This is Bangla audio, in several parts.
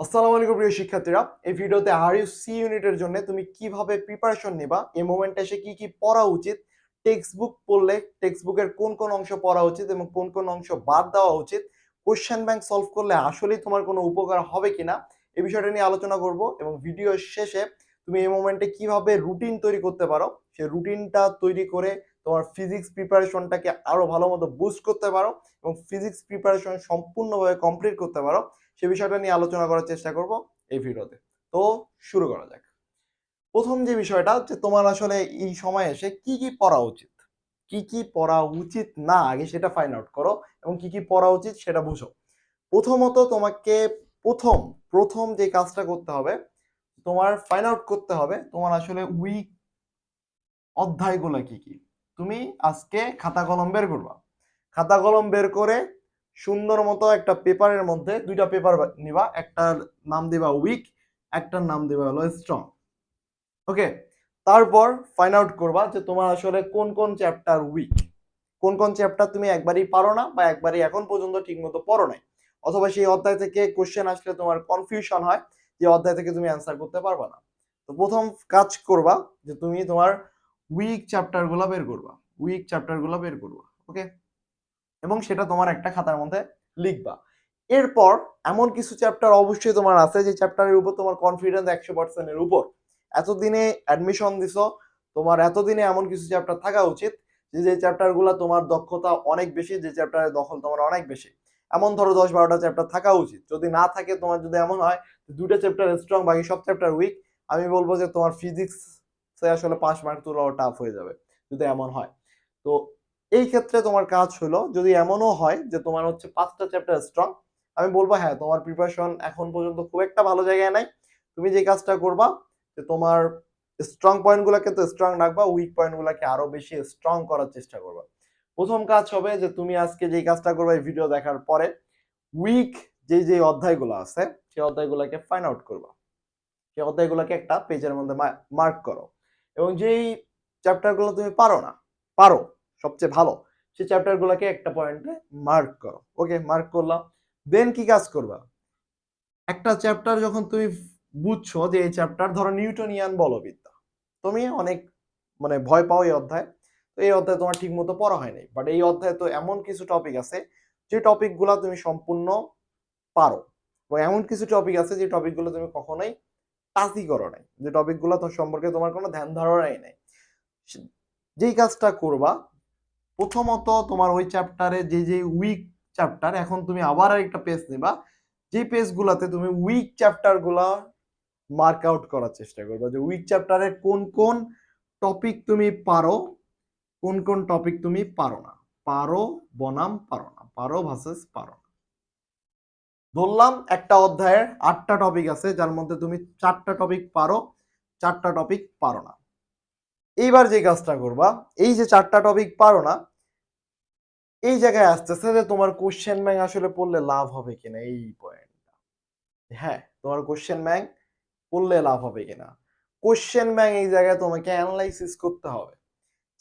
আসসালামু আলাইকুম প্রিয় শিক্ষার্থীরা, এই ভিডিওতে আর ইউ সি ইউনিটের জন্য তুমি কীভাবে প্রিপারেশন নেবা, এই মোমেন্টে এসে কি কি পড়া উচিত টেক্সট বুক পড়লে টেক্সট বুকের কোন কোন অংশ পড়া উচিত এবং কোন কোন অংশ বাদ দেওয়া উচিত কোশ্চেন ব্যাংক সলভ করলে আসলেই তোমার কোনো উপকার হবে কিনা, এই বিষয়টা নিয়ে আলোচনা করব এবং ভিডিও শেষে তুমি এই মোমেন্টে কীভাবে রুটিন তৈরি করতে পারো, সেই রুটিনটা তৈরি করে তোমার ফিজিক্স প্রিপারেশনটাকে আরও ভালো মতো বুস্ট করতে পারো এবং ফিজিক্স প্রিপারেশন সম্পূর্ণভাবে কমপ্লিট করতে পারো সে বিষয়টা নিয়ে আলোচনা করার চেষ্টা করব এই ভিডিওতে। তো শুরু করা যাক। প্রথম যে বিষয়টা হচ্ছে তোমার আসলে এই সময় এসে কি কি পড়া উচিত? কি কি পড়া উচিত না? আগে সেটা ফাইন্ড আউট করো এবং কি কি পড়া উচিত সেটা বুঝো। প্রথমত তোমাকে প্রথম প্রথম যে কাজটা করতে হবে, তোমার ফাইন্ড আউট করতে হবে তোমার আসলে উইক অধ্যায়গুলো কি কি। তুমি আজকে খাতা কলম বের করবা। খাতা কলম বের করে সুন্দর মতো একটা পেপারের মধ্যে দুইটা পেপার নিবা, একটার নাম দিবা উইক একটার নাম দিবা হলো স্ট্রং ওকে তারপর ফাইন্ড আউট করবা যে তোমার আসলে কোন কোন চ্যাপ্টার উইক কোন কোন চ্যাপ্টার তুমি একবারই পারো না বা একবারই এখন পর্যন্ত ঠিকমতো পড়ো নাই। অথবা সেই অধ্যায় থেকে কোশ্চেন আসলে তোমার কনফিউশন হয়, যে অধ্যায় থেকে তুমি অ্যান্সার করতে পারবা না। তো প্রথম কাজ করবা যে তুমি তোমার উইক চ্যাপ্টারগুলো বের করবা। উইক চ্যাপ্টারগুলো বের করবা। ওকে এবং সেটা তোমার একটা খাতার মধ্যে লিখবা। এরপর এমন কিছু চ্যাপ্টার অবশ্যই তোমার আছে যে চ্যাপ্টারের উপর তোমার কনফিডেন্স একশো পার্সেন্টের উপর। এতদিনে অ্যাডমিশন দিছো, তোমার এতদিনে এমন কিছু চ্যাপ্টার থাকা উচিত যে যে চ্যাপ্টারগুলো তোমার দক্ষতা অনেক বেশি, যে চ্যাপ্টারের দখল তোমার অনেক বেশি। এমন ধরো দশ বারোটা চ্যাপ্টার থাকা উচিত। যদি না থাকে, তোমার যদি এমন হয় দুটো চ্যাপ্টার স্ট্রং বাকি সব চ্যাপ্টার উইক আমি বলব যে তোমার ফিজিক্স আসলে পাঁচ মার্ক তোলাও টাফ হয়ে যাবে, যদি এমন হয়। তো এই ক্ষেত্রে তোমার কাজ হলো, যদি এমনও হয় যে তোমার হচ্ছে পাঁচটা চ্যাপ্টার স্ট্রং আমি বলব হ্যাঁ তোমার প্রিপারেশন এখন পর্যন্ত খুব একটা ভালো জায়গায় নাই। তুমি যে কাজটা করবা, যে তোমার স্ট্রং পয়েন্টগুলোকে তো স্ট্রং রাখবা উইক পয়েন্টগুলোকে আরও বেশি স্ট্রং করার চেষ্টা করবা। প্রথম কাজ হবে যে তুমি আজকে যেই কাজটা করবে এই ভিডিও দেখার পরে উইক যে যে অধ্যায়গুলো আছে, সেই অধ্যায়গুলোকে ফাইন্ড আউট করবা। সেই অধ্যায়গুলোকে একটা পেজের মধ্যে মার্ক করো। এবং যেই চ্যাপ্টারগুলো তুমি পারো না, পারো সবচেয়ে ভালো সেই চ্যাপ্টারগুলোকে একটা পয়েন্টে মার্ক করো। ওকে মার্ক করলাম। দেন কি কাজ করবা? একটা চ্যাপ্টার যখন তুমি বুঝছ যে এই চ্যাপ্টার ধরো নিউটনিয়ান বলবিদ্যা, তুমি অনেক মানে ভয় পাও এই অধ্যায়, তো এই অধ্যায় তোমার ঠিক মতো পড়া হয়নি। বাট এই অধ্যায়ে তো এমন কিছু টপিক আছে, যে টপিকগুলো তুমি সম্পূর্ণ পারো। এবং এমন কিছু টপিক আছে যে টপিকগুলো তুমি কখনোই টাচই করো নাই। যে টপিকগুলো তোর সম্পর্কে তোমার কোনো ধ্যান ধারণাই নেই। যেই কাজটা করবা প্রথমত তোমার ওই চ্যাপ্টারে যে যে উইক চ্যাপ্টার এখন তুমি আবার একটা পেজ নেবা। যে পেজগুলোতে তুমি উইক চ্যাপ্টারগুলো মার্ক আউট করার চেষ্টা করবে যে উইক চ্যাপ্টারে কোন কোন টপিক তুমি পারো, কোন কোন টপিক তুমি পারো না। পারো বনাম, পারো না। পারো ভার্সেস পারো না। ধরলাম একটা অধ্যায়ের আটটা টপিক আছে, যার মধ্যে তুমি চারটা টপিক পারো, চারটা টপিক পারো না। এইবার যে কাজটা করবা, এই যে চারটা টপিক পারো না, এই জায়গায় আসতেছে যে তোমার কোশ্চেন ব্যাংক আসলে পড়লে লাভ হবে কিনা, এই পয়েন্টটা হ্যাঁ তোমার কোশ্চেন ব্যাংক পড়লে লাভ হবে কিনা। কোশ্চেন ব্যাংক এই জায়গায় তোমাকে অ্যানালাইসিস করতে হবে।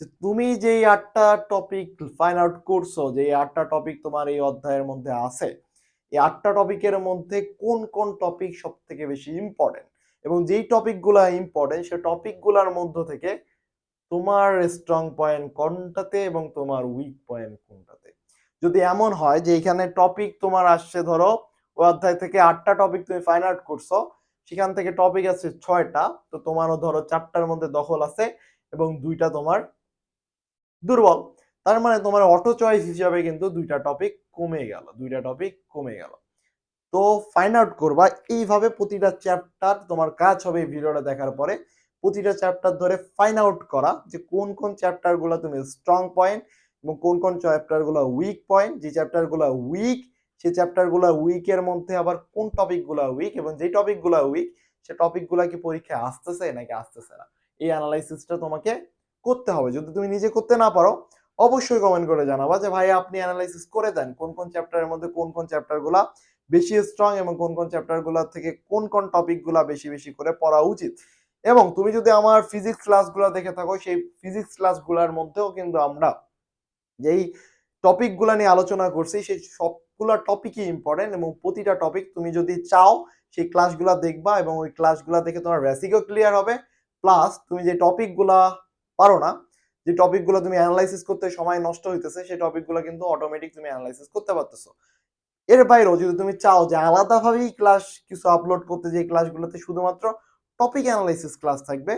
যে তুমি যেই আটটা টপিক ফাইন্ড আউট করছ যে আটটা টপিক তোমার এই অধ্যায়ের মধ্যে আছে, এই আটটা টপিকের মধ্যে কোন কোন টপিক সব থেকে বেশি ইম্পর্টেন্ট এবং যেই টপিকগুলো ইম্পর্টেন্ট সেই টপিকগুলোর মধ্য থেকে তোমার স্ট্রং পয়েন্ট কোনটাতে এবং তোমার উইক পয়েন্ট কোনটাতে? যদি এমন হয় যে এখানে টপিক তোমার আসছে, ধরো ওই অধ্যায় থেকে আটটা টপিক তুমি ফাইন আউট করছ, সেখান থেকে টপিক আছে ছয়টা, তো তোমারও ধরো চারটার মধ্যে দখল আছে এবং দুইটা তোমার দুর্বল। তার মানে তোমার অটো চয়েস হিসাবে কিন্তু দুইটা টপিক কমে গেল, দুইটা টপিক কমে গেল। তো ফাইন্ড আউট করবা, এইভাবে প্রতিটা চ্যাপ্টার তোমার কাজ হবে এই ভিডিওটা দেখার পরে। প্রতিটা চ্যাপ্টার ধরে ফাইন আউট করা যে কোন কোন চ্যাপ্টারগুলো তুমি স্ট্রং পয়েন্ট এবং কোন কোন চ্যাপ্টারগুলো উইক পয়েন্ট যে চ্যাপ্টারগুলো উইক সেই চ্যাপ্টারগুলো উইকের মধ্যে আবার কোন টপিকগুলো উইক এবং যে টপিকগুলো উইক সে টপিকগুলো কি পরীক্ষায় আসতেছে নাকি আসতেছে না? এই অ্যানালাইসিসটা তোমাকে করতে হবে। যদি তুমি নিজে করতে না পারো, অবশ্যই কমেন্ট করে জানাবা যে, ভাই, আপনি অ্যানালাইসিস করে দেন। কোন কোন চ্যাপ্টারের মধ্যে কোন কোন চ্যাপ্টারগুলো বেশি স্ট্রং এবং কোন কোন চ্যাপ্টারগুলো থেকে কোন কোন টপিকগুলো বেশি বেশি করে পড়া উচিত? এবং তুমি যদি আমার ফিজিক্স ক্লাসগুলো দেখে থাকো, সেই ফিজিক্স ক্লাসগুলোর মধ্যেও কিন্তু আমরা যেই টপিকগুলো নিয়ে আলোচনা করছি, সেই সবগুলা টপিকই ইম্পর্টেন্ট এবং প্রতিটা টপিক তুমি যদি চাও, সেই ক্লাসগুলো দেখবা এবং ওই ক্লাসগুলো দেখে তোমার বেসিকও ক্লিয়ার হবে। প্লাস তুমি যে টপিকগুলা পারো না, যে টপিকগুলো তুমি অ্যানালাইসিস করতে সময় নষ্ট হইতেছে, সেই টপিকগুলো কিন্তু অটোমেটিক তুমি অ্যানালাইসিস করতে পারতেছো। এর বাইরেও যদি তুমি চাও যে আলাদাভাবেই ক্লাস কিছু আপলোড করতে, যে ক্লাসগুলোতে শুধুমাত্র টপিক অ্যানালাইসিস ক্লাস থাকবে।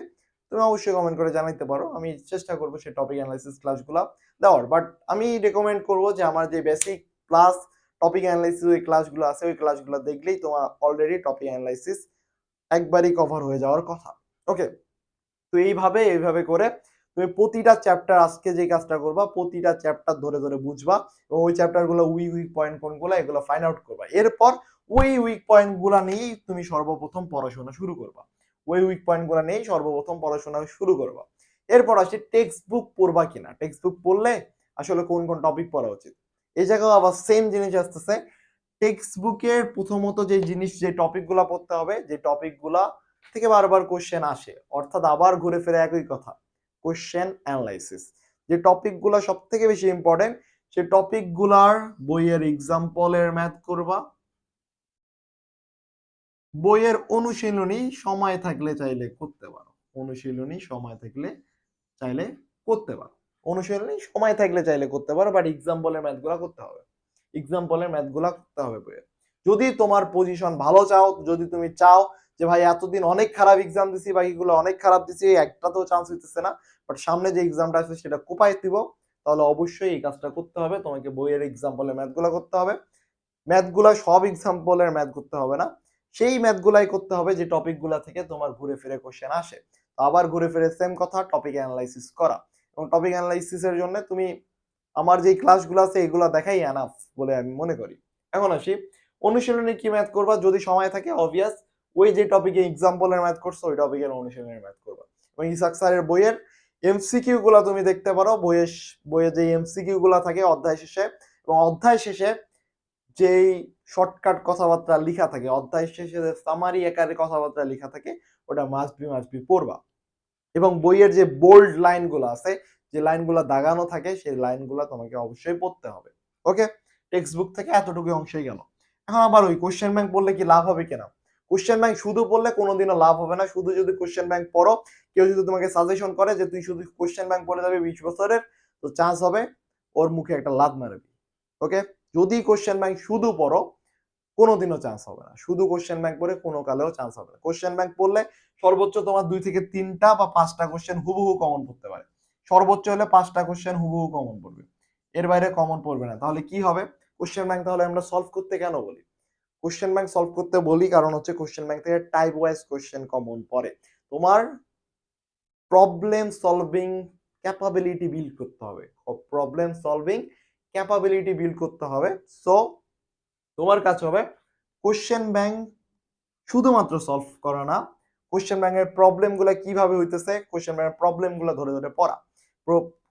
তুমি অবশ্যই কমেন্ট করে জানাইতে পারো। আমি চেষ্টা করব সেই টপিক অ্যানালাইসিস ক্লাসগুলো দেওয়ার। বাট আমি রেকমেন্ড করব যে আমার যে বেসিক প্লাস টপিক অ্যানালাইসিস ওই ক্লাসগুলো আছে, ওই ক্লাসগুলো দেখলেই তোমার অলরেডি টপিক অ্যানালাইসিস একবারই কভার হয়ে যাওয়ার কথা। ওকে তো এইভাবে এইভাবে করে তুমি প্রতিটা চ্যাপ্টার আজকে যে কাজটা করবা, প্রতিটা চ্যাপ্টার ধরে ধরে বুঝবা এবং ওই চ্যাপ্টারগুলো উই উইক পয়েন্ট কোনগুলো এগুলো ফাইন্ড আউট করবা। এরপর ওই উইক পয়েন্টগুলো নিয়েই তুমি সর্বপ্রথম পড়াশোনা শুরু করবা। ওই উইক পয়েন্টগুলো নিয়েই সর্বপ্রথম পড়াশোনা শুরু করবা। এরপর আসে টেক্সট বুক পড়বা কিনা? টেক্সট বুক পড়লে আসলে কোন কোন টপিক পড়া উচিত? এই জায়গায় আবার সেম জিনিস আসতেছে। টেক্সট বুকের প্রথমত যে জিনিস, যে টপিকগুলো পড়তে হবে, যে টপিকগুলা থেকে বারবার কোশ্চেন আসে, অর্থাৎ আবার ঘুরে ফিরে একই কথা কোশ্চেন অ্যানালাইসিস যে টপিকগুলো সব থেকে বেশি ইম্পর্টেন্ট সেই টপিকগুলার বইয়ের এক্সাম্পলের ম্যাথ করবা। বইয়ের অনুশীলনী সময় থাকলে চাইলে করতে পারো। অনুশীলনী সময় থাকলে চাইলে করতে পারো। অনুশীলনী সময় থাকলে চাইলে করতে পারো বাট এক্সাম্পলের ম্যাথগুলো করতে হবে। এক্সাম্পলের ম্যাথগুলো করতে হবে বইয়ের। যদি তোমার পজিশন ভালো চাও, যদি তুমি চাও যে, ভাই, এতদিন অনেক খারাপ এক্সাম দিছি, বাকিগুলো অনেক খারাপ দিছি, একটা তো চান্স হইতেছে না বাট সামনে যে এক্সামটা আছে সেটা কোপায় দিব, তাহলে অবশ্যই এই কাজটা করতে হবে। তোমাকে বইয়ের এক্সাম্পলের ম্যাথগুলো করতে হবে। ম্যাথগুলো সব এক্সাম্পলের ম্যাথ করতে হবে না। সেই ম্যাথগুলাই করতে হবে যে টপিকগুলো থেকে তোমার ঘুরে ফিরে কোশ্চেন আসে। তো আবার ঘুরে ফিরে সেম কথা টপিক অ্যানালাইসিস করা। এবং টপিক অ্যানালাইসিসের জন্য তুমি আমার যে ক্লাসগুলো আছে, এগুলো দেখাই এনাফ বলে আমি মনে করি। এখন আসি, অনুশীলনে কি ম্যাথ করবা? যদি সময় থাকে অবভিয়াস ওই যে টপিকে এক্সাম্পলের ম্যাথ করছ, ওই টপিকের অনুশীলনের ম্যাথ করবা। এবং ইসাক স্যারের বইয়ের এমসিকিউ গুলা তুমি দেখতে পারো, বইয়ের বইয়ে যে এমসিকিউ গুলা থাকে, অধ্যায় শেষে, এবং অধ্যায় শেষে যেই শর্টকাট কথাবার্তা লেখা থাকে, অধ্যায় শেষে সামারি আকারে কথাবার্তা লেখা থাকে, ওটা মাস্ট বি মাস্ট বি পড়বা। এবং বইয়ের যে বোল্ড লাইনগুলো আছে, যে লাইনগুলো দাগানো থাকে, সেই লাইনগুলো তোমাকে অবশ্যই পড়তে হবে। ওকে টেক্সট বুক থেকে এতটুকু অংশই গেল। এখন আবার ওই কোশ্চেন ব্যাংক পড়লে কি লাভ হবে কিনা? কোশ্চেন ব্যাংক শুধু পড়লে কোনোদিনও লাভ হবে না। শুধু যদি কোশ্চেন ব্যাংক পড়ো, কেউ যদি তোমাকে সাজেশন করে যে তুই শুধু কোশ্চেন ব্যাংক পড়ে যাবে বিশ বছরের, তো চান্স হবে ওর মুখে একটা লাভ মারবি। ওকে যদি কোশ্চেন ব্যাংক শুধু পড়ো, কোনোদিনও চান্স হবে না। শুধু কোশ্চেন ব্যাংক পড়ে কোনো কালেও চান্স হবে না। কোশ্চেন ব্যাংক পড়লে সর্বোচ্চ তোমার দুই থেকে তিনটা বা পাঁচটা কোশ্চেন হুবহু কমন পড়তে পারে। সর্বোচ্চ হলে পাঁচটা কোশ্চেন হুবহু কমন পড়বে। এর বাইরে কমন পড়বে না। তাহলে কি হবে? কোশ্চেন ব্যাংক তাহলে আমরা সলভ করতে কেন বলি? কোশ্চেন ব্যাংক সলভ করতে বলি কারণ হচ্ছে কোশ্চেন ব্যাংক থেকে টাইপ ওয়াইজ কোশ্চেন কমন পড়ে। তোমার প্রবলেম সলভিং ক্যাপাবিলিটি বিল্ড করতে হবে। প্রবলেম সলভিং ক্যাপাবিলিটি বিল্ড করতে হবে। সো তোমার কাজ হবে কোশ্চেন ব্যাংক শুধুমাত্র সলভ করা না। কোশ্চেন ব্যাংকের প্রবলেমগুলো কীভাবে হইতেছে? কোশ্চেন ব্যাংকের প্রবলেমগুলো ধরে ধরে পড়া।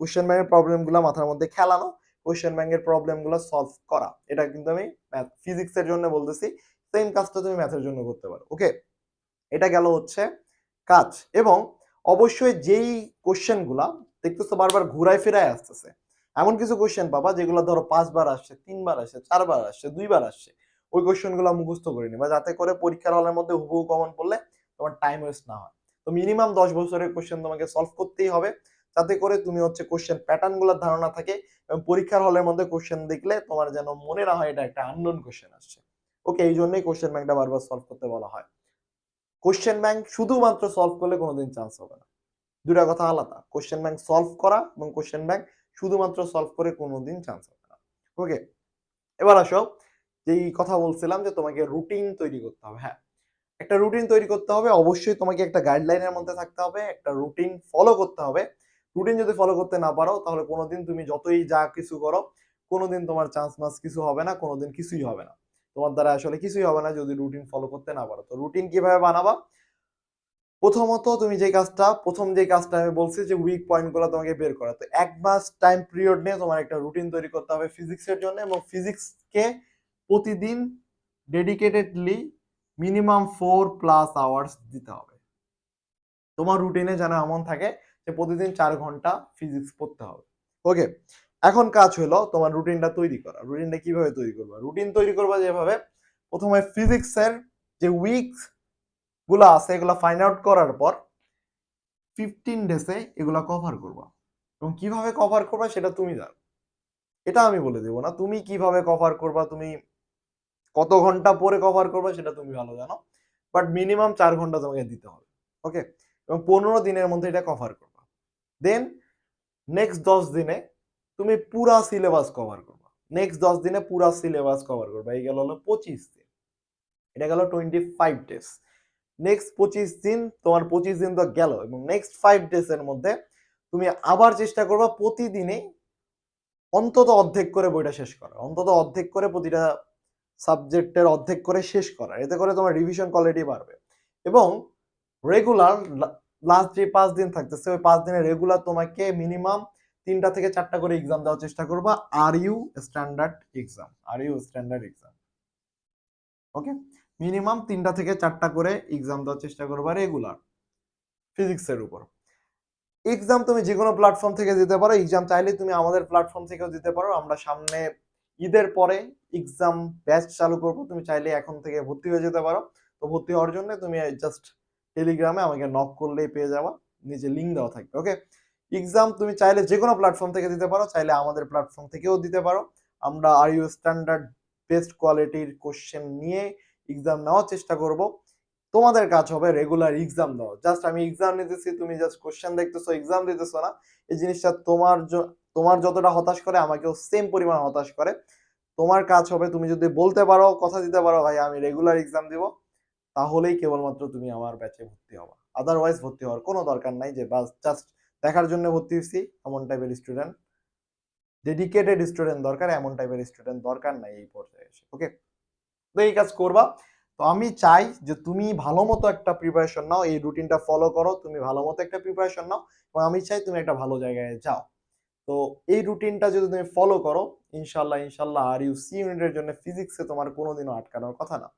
কোশ্চেন ব্যাংকের প্রবলেমগুলো মাথার মধ্যে খেলানো। কোশ্চেন ব্যাংকের প্রবলেমগুলো সলভ করা। এটা কিন্তু আমি ম্যাথ ফিজিক্সের জন্য বলতেছি। সেম কাজটা তুমি ম্যাথের জন্য করতে পারো। ওকে এটা গেল হচ্ছে কাজ। এবং অবশ্যই যেই কোশ্চেনগুলা দেখতেছো বারবার ঘুরায় ফিরায় আসতেছে। এমন কিছু কোশ্চেন পাবা যেগুলো ধরো পাঁচবার আসছে, তিনবার আসছে, চারবার আসছে, দুইবার আসছে। ওই কোশ্চেনগুলো মুখস্থ করে নিবা যাতে করে পরীক্ষার হলের মধ্যে হুবহু কমন পড়লে তোমার টাইম ওয়েস্ট না হয়। তো মিনিমাম দশ বছরের কোশ্চেন তোমাকে সলভ করতেই হবে। যাতে করে তুমি হচ্ছে কোশ্চেন প্যাটার্নগুলোর ধারণা থাকে এবং পরীক্ষার হলের মধ্যে কোশ্চেন দেখলে তোমার যেন মনে না হয় এটা একটা আননোন কোশ্চেন আসছে। ওকে এই জন্যই কোশ্চেন ব্যাংকটা বারবার সলভ করতে বলা হয়। কোশ্চেন ব্যাংক শুধুমাত্র সলভ করলে কোনোদিন চান্স হবে না। দুটা কথা আলাদা। কোশ্চেন ব্যাংক সলভ করা এবং কোয়েশ্চেন ব্যাংক শুধুমাত্র সলভ করে কোনোদিন চান্স হবে না। ওকে এবার আসো, যেই কথা বলছিলাম যে তোমাকে রুটিন তৈরি করতে হবে। হ্যাঁ একটা রুটিন তৈরি করতে হবে, অবশ্যই তোমাকে একটা গাইডলাইনের মধ্যে থাকতে হবে, একটা রুটিন ফলো করতে হবে। রুটিন যদি ফলো করতে না পারো, তাহলে কোনোদিন তুমি যতই যা কিছু করো, কোনোদিন তোমার চান্স মাস কিছু হবে না, কোনোদিন কিছুই হবে না। তোমার দ্বারা আসলে কিছুই হবে না যদি রুটিন ফলো করতে না পারো। তো রুটিন কীভাবে বানাবা? প্রথমত তুমি যে কাজটা, প্রথম যে কাজটা আমি বলছি যে উইক পয়েন্টগুলো তোমাকে বের করা। তো এক মাস টাইম পিরিয়ড নিয়ে তোমার একটা রুটিন তৈরি করতে হবে ফিজিক্সের জন্য এবং ফিজিক্সকে প্রতিদিন dedicatedly minimum four plus hours দিতে হবে। তোমার রুটিনে যেন এমন থাকে যে প্রতিদিন চার ঘণ্টা ফিজিক্স পড়তে হবে। ওকে এখন কাজ হলো তোমার রুটিনটা তৈরি করা। রুটিনটা কীভাবে তৈরি করবা? রুটিন তৈরি করবা যেভাবে প্রথমে ফিজিক্সের যে উইকস গুলো আছে, এগুলো ফাইন্ড আউট করার পর ফিফটিন ডেসে এগুলা কভার করবা। এবং কীভাবে কভার করবা সেটা তুমি জানো। এটা আমি বলে দেবো না। তুমি কীভাবে কভার করবা, তুমি কত ঘণ্টা পরে কভার করবা সেটা তুমি ভালো জানো। বাট মিনিমাম চার ঘণ্টা তোমাকে দিতে হবে। ওকে এবং পনেরো দিনের মধ্যে এটা কভার করবা। দেন নেক্সট দশ দিনে তুমি পুরা সিলেবাস কভার করবা। নেক্সট দশ দিনে পুরা সিলেবাস কভার করবা। এই গেল হলো পঁচিশ দিন। এটা গেল টোয়েন্টি ফাইভ ডেজ নেক্সট পঁচিশ দিন তোমার পঁচিশ দিন তো গেল এবং নেক্সট ফাইভ ডেজ এর মধ্যে তুমি আবার চেষ্টা করবা প্রতিদিনে অন্তত অর্ধেক করে বইটা শেষ করা। অন্তত অর্ধেক করে প্রতিটা সাবজেক্টের অর্ধেক করে শেষ করা। এতে করে তোমার রিভিশন কোয়ালিটি বাড়বে এবং রেগুলার লাস্ট যে পাঁচ দিন থাকতেছে, ওই পাঁচ দিনে রেগুলার তোমাকে মিনিমাম তিনটা থেকে চারটা করে এক্সাম দেওয়ার চেষ্টা করবা। R U standard exam R U standard exam okay minimum তিনটা থেকে চারটা করে এক্সাম দেওয়ার চেষ্টা করবা রেগুলার ফিজিক্সের উপর। এক্সাম তুমি যে কোনো প্ল্যাটফর্ম থেকে দিতে পারো এক্সাম চাইলে তুমি আমাদের প্ল্যাটফর্ম থেকেও দিতে পারো। আমরা সামনে ঈদের পরে এক্সাম ব্যাচ চালু করব, তুমি চাইলে এখন থেকে ভর্তি হয়ে যেতে পারো। তো ভর্তি হওয়ার জন্য তুমি জাস্ট টেলিগ্রামে আমাকে নক করলেই পেয়ে যাবা, নিচে লিঙ্ক দেওয়া থাকবে ওকে এক্সাম তুমি চাইলে যে কোনো প্ল্যাটফর্ম থেকে দিতে পারো, চাইলে আমাদের প্ল্যাটফর্ম থেকেও দিতে পারো। আমরা আর ইউ স্ট্যান্ডার্ড বেস্ট কোয়ালিটির কোশ্চেন নিয়ে এক্সাম নেওয়ার চেষ্টা করব। তোমাদের কাজ হবে রেগুলার এক্সাম দেওয়া। জাস্ট আমি এক্সাম নিতেছি, তুমি জাস্ট কোশ্চেন দেখতেছো এক্সাম দিতেছো না। এই জিনিসটা তোমার তোমার যতটা হতাশ করে, আমাকেও সেম পরিমাণ হতাশ করে। তোমার কাজ হবে, তুমি যদি বলতে পারো, কথা দিতে পারো, ভাই, আমি রেগুলার এক্সাম দিব। তাহলেই কেবলমাত্র তুমি আমার ব্যাচে ভর্তি হবা। আদারওয়াইজ ভর্তি হওয়ার কোনো দরকার নাই যে বাস জাস্ট দেখার জন্য ভর্তি হয়েছি, এমন টাইপের স্টুডেন্ট ডেডিকেটেড স্টুডেন্ট দরকার, এমন টাইপের স্টুডেন্ট দরকার নাই এই পর্যায়ে এসে ওকে তো এই কাজ করবা। তো আমি চাই যে তুমি ভালো মতো একটা প্রিপারেশন নাও, এই রুটিনটা ফলো করো, তুমি ভালো মতো একটা প্রিপারেশন নাও এবং আমি চাই তুমি একটা ভালো জায়গায় যাও। তো এই রুটিনটা যদি তুমি ফলো করো ইনশাল্লাহ ইনশাল্লাহ আর ইউ সি ইউনিটের জন্য ফিজিক্সে তোমার কোনোদিনও আটকানোর কথা না।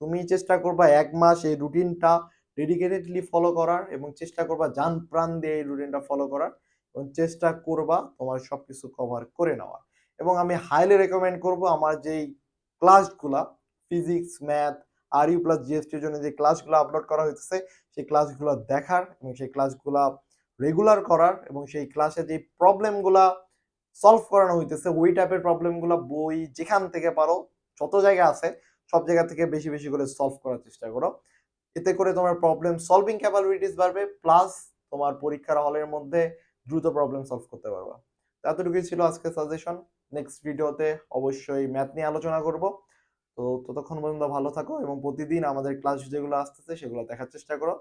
তুমি চেষ্টা করবা এক মাস এই রুটিনটা ডেডিকেটেডলি ফলো করার এবং চেষ্টা করবা যান প্রাণ দিয়ে এই রুটিনটা ফলো করার এবং চেষ্টা করবা তোমার সবকিছু কভার করে নেওয়ার। এবং আমি হাইলি রেকমেন্ড করব আমার যেই ক্লাসগুলা physics math R U plus জিএসটির জন্য যে ক্লাসগুলো আপলোড করা হইতেছে, সেই ক্লাসগুলো দেখার এবং সেই ক্লাসগুলা রেগুলার করার এবং সেই ক্লাসে যে প্রবলেমগুলা সলভ করানো হইতেছে, ওই টাইপের প্রবলেমগুলো বই যেখান থেকে পারো, যত জায়গা আছে, সব জায়গা থেকে বেশি বেশি করে সলভ করার চেষ্টা করো। এতে করে তোমার প্রবলেম সলভিং ক্যাপাবিলিটিস বাড়বে প্লাস তোমার পরীক্ষার হলের মধ্যে দ্রুত প্রবলেম সলভ করতে পারবা। এতটুকুই ছিল আজকে সাজেশন নেক্সট ভিডিওতে অবশ্যই ম্যাথ নিয়ে আলোচনা করব। তো ততক্ষণ পর্যন্ত ভালো থাকো এবং প্রতিদিন আমাদের ক্লাস যেগুলো আসতেছে সেগুলো দেখার চেষ্টা করো।